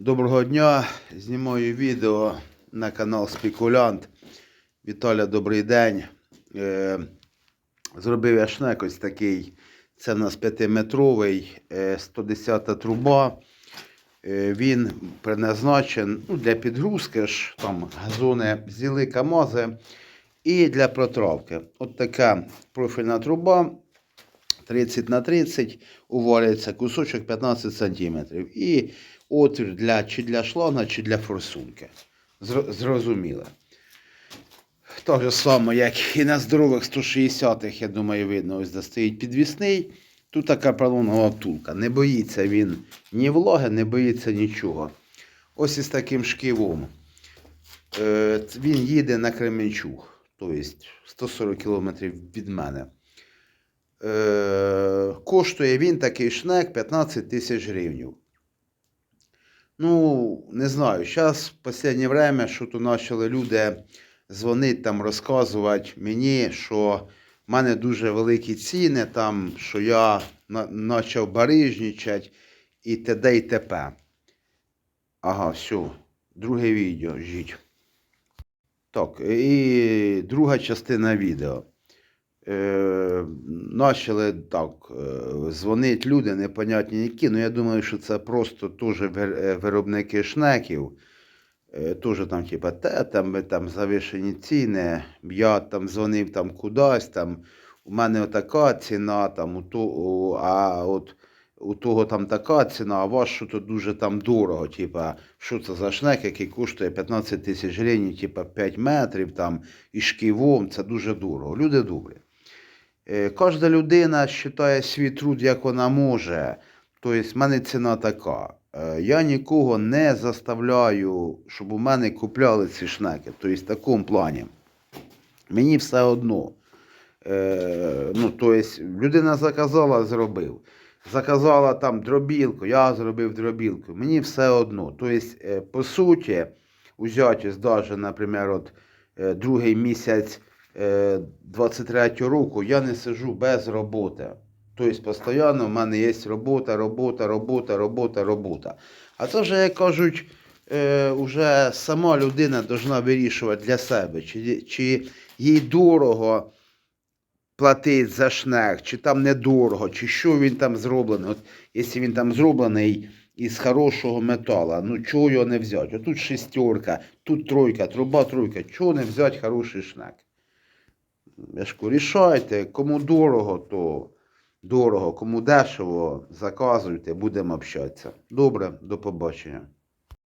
Доброго дня! Знімаю відео на канал Спекулянт. Віталя, добрий день. Е, зробив я шнек ось такий. Це в нас 5-метровий, е, 110 труба. Е, він предназначен ну, для підгрузки ж, там газони взяли камази і для протравки. От така профільна труба. 30 на 30 увалюється кусочок 15 см. І отвір для, чи для шланга, чи для форсунки. Зрозуміло. Так же само, як і на здорових 160-х, я думаю, видно, ось де стоїть підвісний. Тут така пролонгова втулка. Не боїться він ні вологи, не боїться нічого. Ось із таким шківом. Е, він їде на Кременчуг, тобто 140 км від мене. Е, коштує він такий шнек 15 тисяч гривень. Ну, не знаю, зараз в останнє время, що то почали люди дзвонити там, розказувати мені, що в мене дуже великі ціни, там, що я почав барижничати і т.д. і т.п. Ага, все. Друге відео, жіть. Так, і друга частина відео. Е, Начали так е, дзвонити люди, непонятні які. Ну я думаю, що це просто теж е, виробники шнеків. Теж там, типа, те, там, там завишені ціни. Я там дзвонив там кудись, там у мене така ціна, там у того, а от у того там така ціна, а ваш що то дуже там дорого. Типа, що це за шнек, який коштує 15 тисяч гривень, типа 5 метрів там і шківом, це дуже дорого. Люди добрі. Е, Кожна людина вважає свій труд, як вона може. Тобто, в мене ціна така. Е, Я нікого не заставляю, щоб у мене купляли ці шнеки. Тобто, в такому плані. Мені все одно. Е, ну, тобто, людина заказала, зробив. Заказала там дробілку, я зробив дробілку. Мені все одно. Тобто, по суті, узяти, даже, наприклад, другий місяць 23 року я не сижу без роботи. Тобто постійно в мене є робота, робота, робота, робота, робота. А це вже, як кажуть, е, вже сама людина повинна вирішувати для себе, чи, чи їй дорого платить за шнек, чи там недорого, чи що він там зроблений. От, якщо він там зроблений із хорошого металу, ну чого його не взяти? От тут шестерка, тут тройка, труба тройка. Чого не взяти хороший шнек? Кажу, рішайте, кому дорого, то дорого, кому дешево, заказуйте, будемо общатися. Добре, до побачення.